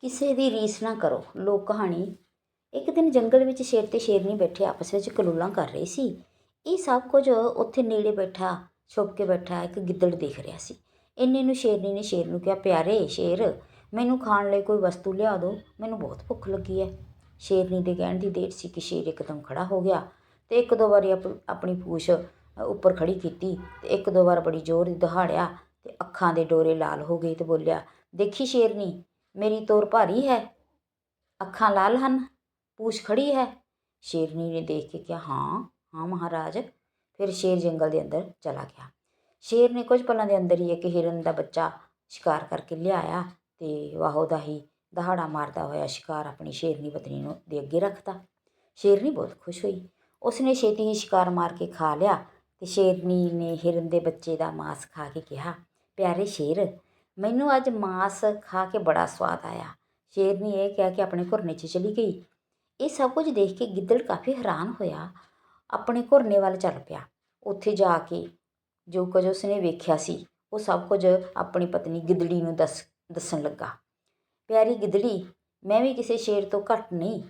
ਕਿਸੇ ਦੀ ਰੀਸ ਨਾ ਕਰੋ। ਲੋਕ ਕਹਾਣੀ, ਇੱਕ ਦਿਨ ਜੰਗਲ ਵਿੱਚ ਸ਼ੇਰ ਤੇ ਸ਼ੇਰਨੀ ਬੈਠੇ, ਆਪਸ ਵਿੱਚ ਕਲੋਲਾਂ ਕਰ ਰਹੇ ਸੀ। ਇਹ ਸਭ ਕੁਝ ਉੱਥੇ ਨੇੜੇ ਬੈਠਾ, ਛੁਪ ਕੇ ਬੈਠਾ, ਇੱਕ ਗਿੱਦੜ ਦੇਖ ਰਿਹਾ ਸੀ। ਇੰਨੇ ਨੂੰ ਸ਼ੇਰਨੀ ਨੇ ਸ਼ੇਰ ਨੂੰ ਕਿਹਾ, ਪਿਆਰੇ ਸ਼ੇਰ, ਮੈਨੂੰ ਖਾਣ ਲਈ ਕੋਈ ਵਸਤੂ ਲਿਆ ਦਿਓ, ਮੈਨੂੰ ਬਹੁਤ ਭੁੱਖ ਲੱਗੀ ਹੈ। ਸ਼ੇਰਨੀ ਦੇ ਕਹਿਣ ਦੀ ਦੇਰ ਸੀ ਕਿ ਸ਼ੇਰ ਇੱਕਦਮ ਖੜਾ ਹੋ ਗਿਆ ਤੇ ਇੱਕ ਦੋ ਵਾਰੀ ਆਪ- ਆਪਣੀ ਪੂਛ ਉੱਪਰ ਖੜੀ ਕੀਤੀ ਤੇ ਇੱਕ ਦੋ ਵਾਰ ਬੜੀ ਜ਼ੋਰ ਦੀ ਦਹਾੜਿਆ ਤੇ ਅੱਖਾਂ ਦੇ ਡੋਰੇ ਲਾਲ ਹੋ ਗਏ ਤੇ ਬੋਲਿਆ, ਦੇਖੀ ਸ਼ੇਰਨੀ ਮੇਰੀ ਤੋਰ ਭਾਰੀ ਹੈ। ਅੱਖਾਂ ਲਾਲ ਹਨ, ਪੂਛ ਖੜੀ ਹੈ। ਸ਼ੇਰਨੀ ਨੇ ਦੇਖ ਕੇ ਕਿਹਾ, ਹਾਂ ਹਾਂ ਮਹਾਰਾਜ। ਫਿਰ ਸ਼ੇਰ ਜੰਗਲ ਦੇ ਅੰਦਰ ਚਲਾ ਗਿਆ। ਸ਼ੇਰ ਨੇ ਕੁਝ ਪਲਾਂ ਦੇ ਅੰਦਰ ਹੀ ਇੱਕ ਹਿਰਨ ਦਾ ਬੱਚਾ ਸ਼ਿਕਾਰ ਕਰਕੇ ਲਿਆਇਆ ਤੇ ਵਾਹੋ ਦਾ ਹੀ ਦਹਾੜਾ ਮਾਰਦਾ ਹੋਇਆ ਸ਼ਿਕਾਰ ਆਪਣੀ ਸ਼ੇਰਨੀ ਪਤਨੀ ਨੂੰ ਦੇ ਅੱਗੇ ਰੱਖਤਾ। ਸ਼ੇਰਨੀ ਬਹੁਤ ਖੁਸ਼ ਹੋਈ। ਉਸਨੇ ਛੇਤੀ ਹੀ ਸ਼ਿਕਾਰ ਮਾਰ ਕੇ ਖਾ ਲਿਆ ਤੇ ਸ਼ੇਰਨੀ ਨੇ ਹਿਰਨ ਦੇ ਬੱਚੇ ਦਾ ਮਾਸ ਖਾ ਕੇ ਕਿਹਾ, ਪਿਆਰੇ ਸ਼ੇਰ ਮੈਨੂੰ ਅੱਜ ਮਾਸ ਖਾ ਕੇ ਬੜਾ ਸਵਾਦ ਆਇਆ। ਸ਼ੇਰਨੀ ਇਹ ਕਹਿ ਕੇ ਆਪਣੇ ਘੁਰਨੇ 'ਚ ਚਲੀ ਗਈ। ਇਹ ਸਭ ਕੁਝ ਦੇਖ ਕੇ ਗਿੱਦੜ ਕਾਫੀ ਹੈਰਾਨ ਹੋਇਆ। ਆਪਣੇ ਘੁਰਨੇ ਵੱਲ ਚੱਲ ਪਿਆ। ਉੱਥੇ ਜਾ ਕੇ ਜੋ ਕੁਝ ਉਸਨੇ ਵੇਖਿਆ ਸੀ, ਉਹ ਸਭ ਕੁਝ ਆਪਣੀ ਪਤਨੀ ਗਿੱਦੜੀ ਨੂੰ ਦੱਸ, ਦੱਸਣ ਲੱਗਾ। ਪਿਆਰੀ ਗਿੱਦੜੀ, ਮੈਂ ਵੀ ਕਿਸੇ ਸ਼ੇਰ ਤੋਂ ਘੱਟ ਨਹੀਂ।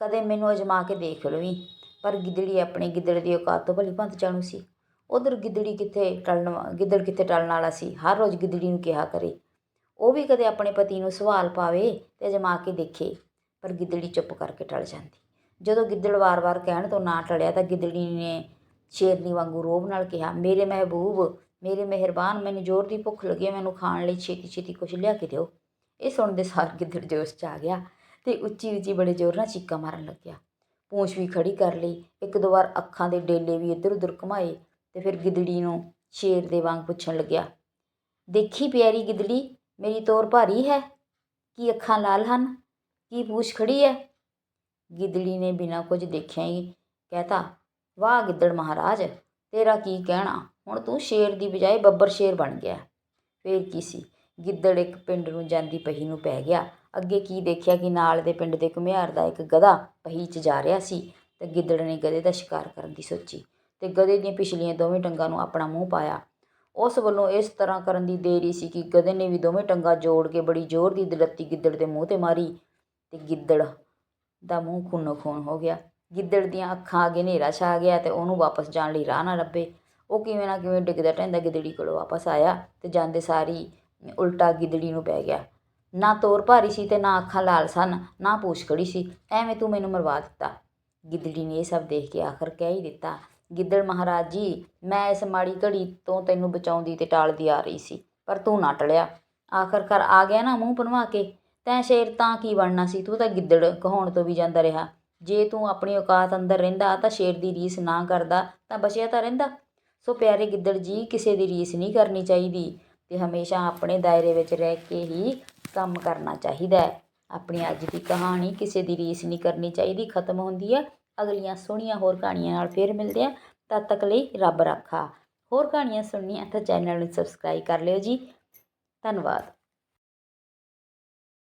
ਕਦੇ ਮੈਨੂੰ ਅਜਮਾ ਕੇ ਦੇਖ ਲਵੀਂ। ਪਰ ਗਿੱਦੜੀ ਆਪਣੇ ਗਿੱਦੜ ਦੀ ਔਕਾਤ ਤੋਂ ਭਲੀ ਭੰਤ ਜਾਣੂ ਸੀ। ਉਧਰ ਗਿੱਦੜੀ ਕਿੱਥੇ ਟਲਣ ਵਾ- ਗਿੱਦੜ ਕਿੱਥੇ ਟਲਣ ਵਾਲਾ ਸੀ, ਹਰ ਰੋਜ਼ ਗਿੱਦੜੀ ਨੂੰ ਕਿਹਾ ਕਰੇ। ਉਹ ਵੀ ਕਦੇ ਆਪਣੇ ਪਤੀ ਨੂੰ ਸਵਾਲ ਪਾਵੇ ਤੇ ਅਜਮਾ ਕੇ ਦੇਖੇ, ਪਰ ਗਿੱਦੜੀ ਚੁੱਪ ਕਰਕੇ ਟਲ ਜਾਂਦੀ। ਜਦੋਂ ਗਿੱਦੜ ਵਾਰ-ਵਾਰ ਕਹਿਣ ਤੋਂ ਨਾ ਟਲਿਆ ਤਾਂ ਗਿੱਦੜੀ ਨੇ ਸ਼ੇਰਨੀ ਵਾਂਗੂ ਰੋਬ ਨਾਲ ਕਿਹਾ, ਮੇਰੇ ਮਹਿਬੂਬ, ਮੇਰੇ ਮਿਹਰਬਾਨ, ਮੈਨੂੰ ਜ਼ੋਰ ਦੀ ਭੁੱਖ ਲੱਗੀ ਮੈਨੂੰ ਖਾਣ ਲਈ ਛੇਤੀ ਛੇਤੀ ਕੁਝ ਲਿਆ ਕੇ ਦਿਓ। ਇਹ ਸੁਣਦੇ ਸਾਰ ਗਿੱਦੜ ਜੋਸ਼ 'ਚ ਆ ਗਿਆ ਤੇ ਉੱਚੀ ਉੱਚੀ ਬੜੇ ਜ਼ੋਰ ਨਾਲ ਚੀਕਾਂ ਮਾਰਨ ਲੱਗਿਆ। ਪੂੰਛ ਵੀ ਖੜੀ ਕਰ ਲਈ, ਇੱਕ ਦੋ ਵਾਰ ਅੱਖਾਂ ਦੇ ਡੇਲੇ ਵੀ ਇੱਧਰ ਉੱਧਰ ਘੁਮਾਏ ਤੇ ਫਿਰ ਗਿੱਦੜੀ ਨੂੰ ਸ਼ੇਰ ਦੇ ਵਾਂਗ ਪੁੱਛਣ ਲੱਗਿਆ, ਦੇਖੀ ਪਿਆਰੀ ਗਿੱਦੜੀ, ਮੇਰੀ ਤੋਰ ਭਾਰੀ ਹੈ? ਕੀ ਅੱਖਾਂ ਲਾਲ ਹਨ? ਕੀ ਪੂਛ ਖੜੀ ਹੈ? ਗਿੱਦੜੀ ਨੇ ਬਿਨਾਂ ਕੁਝ ਦੇਖਿਆ ਹੀ ਕਹਤਾ, ਵਾਹ ਗਿੱਦੜ ਮਹਾਰਾਜ, ਤੇਰਾ ਕੀ ਕਹਿਣਾ? ਹੁਣ ਤੂੰ ਸ਼ੇਰ ਦੀ ਬਜਾਏ ਬੱਬਰ ਸ਼ੇਰ ਬਣ ਗਿਆ। ਫੇਰ ਕੀ ਸੀ? ਗਿੱਦੜ ਇੱਕ ਪਿੰਡ ਨੂੰ ਜਾਂਦੀ ਪਹੀ ਨੂੰ ਪੈ ਗਿਆ। ਅੱਗੇ ਕੀ ਦੇਖਿਆ ਕਿ ਨਾਲ ਦੇ ਪਿੰਡ ਦੇ ਘੁਮਿਆਰ ਦਾ ਇੱਕ ਗਧਾ ਪਹੀ 'ਚ ਜਾ ਰਿਹਾ ਸੀ, ਤੇ ਗਿੱਦੜ ਨੇ ਗਧੇ ਦਾ ਸ਼ਿਕਾਰ ਕਰਨ ਦੀ ਸੋਚੀ। ਤੇ ਗਧੇ ਦੀਆਂ ਪਿਛਲੀਆਂ ਦੋਵੇਂ ਟੰਗਾਂ ਨੂੰ ਆਪਣਾ ਮੂੰਹ ਪਾਇਆ। ਉਸ ਵੱਲੋਂ ਇਸ ਤਰ੍ਹਾਂ ਕਰਨ ਦੀ ਦੇਰੀ ਸੀ ਕਿ ਗਧੇ ਨੇ ਵੀ ਦੋਵੇਂ ਟੰਗਾਂ ਜੋੜ ਕੇ ਬੜੀ ਜ਼ੋਰ ਦੀ ਦਲੱਤੀ ਗਿੱਦੜ ਦੇ ਮੂੰਹ ਤੇ ਮਾਰੀ ਤੇ ਗਿੱਦੜ ਦਾ ਮੂੰਹ ਖੂਨੋ ਖੂਨ ਹੋ ਗਿਆ। ਗਿੱਦੜ ਦੀਆਂ ਅੱਖਾਂ ਅੱਗੇ ਹਨੇਰਾ ਛਾ ਗਿਆ ਤੇ ਉਹਨੂੰ ਵਾਪਸ ਜਾਣ ਲਈ ਰਾਹ ਨਾ ਲੱਭੇ। ਉਹ ਕਿਵੇਂ ਨਾ ਕਿਵੇਂ ਡਿੱਗਦਾ ਢਹਿੰਦਾ ਗਿੱਦੜੀ ਕੋਲ ਵਾਪਸ ਆਇਆ ਤੇ ਜਾਂਦੇ ਸਾਰੀ ਉਲਟਾ ਗਿੱਦੜੀ ਨੂੰ ਪੈ ਗਿਆ। ਨਾ ਤੋਰ ਭਾਰੀ ਸੀ ਤੇ ਨਾ ਅੱਖਾਂ ਲਾਲ ਸਨ, ਨਾ ਪੂਛ ਖੜੀ ਸੀ। ਐਵੇਂ ਤੂੰ ਮੈਨੂੰ ਮਰਵਾ ਦਿੱਤਾ। ਗਿੱਦੜੀ ਨੇ ਇਹ ਸਭ ਦੇਖ ਕੇ ਆਖਰ ਕਹਿ ਹੀ ਦਿੱਤਾ ਗਿੱਦੜ ਮਹਾਰਾਜ ਜੀ, ਮੈਂ ਇਸ ਮਾੜੀ ਘੜੀ ਤੋਂ ਤੈਨੂੰ ਬਚਾਉਂਦੀ ਤੇ ਟਾਲਦੀ ਆ ਰਹੀ ਸੀ, ਪਰ ਤੂੰ ਨਾ ਟਲਿਆ। ਆਖਰਕਾਰ ਆ ਗਿਆ ਨਾ ਮੂੰਹ ਬਣਵਾ ਕੇ, ਤੈਂ ਸ਼ੇਰ ਤਾਂ ਕੀ ਬਣਨਾ ਸੀ, ਤੂੰ ਤਾਂ ਗਿੱਦੜ ਕਹਾਉਣ ਤੋਂ ਵੀ ਜਾਂਦਾ ਰਿਹਾ। ਜੇ ਤੂੰ ਆਪਣੀ ਔਕਾਤ ਅੰਦਰ ਰਹਿੰਦਾ ਤਾਂ ਸ਼ੇਰ ਦੀ ਰੀਸ ਨਾ ਕਰਦਾ, ਤਾਂ ਬਚਿਆ ਤਾਂ ਰਹਿੰਦਾ। ਸੋ ਪਿਆਰੇ ਗਿੱਦੜ ਜੀ, ਕਿਸੇ ਦੀ ਰੀਸ ਨਹੀਂ ਕਰਨੀ ਚਾਹੀਦੀ ਤੇ ਹਮੇਸ਼ਾ ਆਪਣੇ ਦਾਇਰੇ ਵਿੱਚ ਰਹਿ ਕੇ ਹੀ ਕੰਮ ਕਰਨਾ ਚਾਹੀਦਾ ਹੈ। ਆਪਣੀ ਅੱਜ ਦੀ ਕਹਾਣੀ ਕਿਸੇ ਦੀ ਰੀਸ ਨਹੀਂ ਕਰਨੀ ਚਾਹੀਦੀ, ਖਤਮ ਹੁੰਦੀ ਹੈ। ਅਗਲੀਆਂ ਸੋਹਣੀਆਂ ਹੋਰ ਕਹਾਣੀਆਂ ਨਾਲ ਫੇਰ ਮਿਲਦੇ ਆ ਤਦ ਤੱਕ ਲਈ ਰੱਬ ਰਾਖਾ। ਹੋਰ ਕਹਾਣੀਆਂ ਸੁਣਨੀਆਂ ਤਾਂ ਚੈਨਲ ਨੂੰ ਸਬਸਕ੍ਰਾਈਬ ਕਰ ਲਿਓ ਜੀ। ਧੰਨਵਾਦ।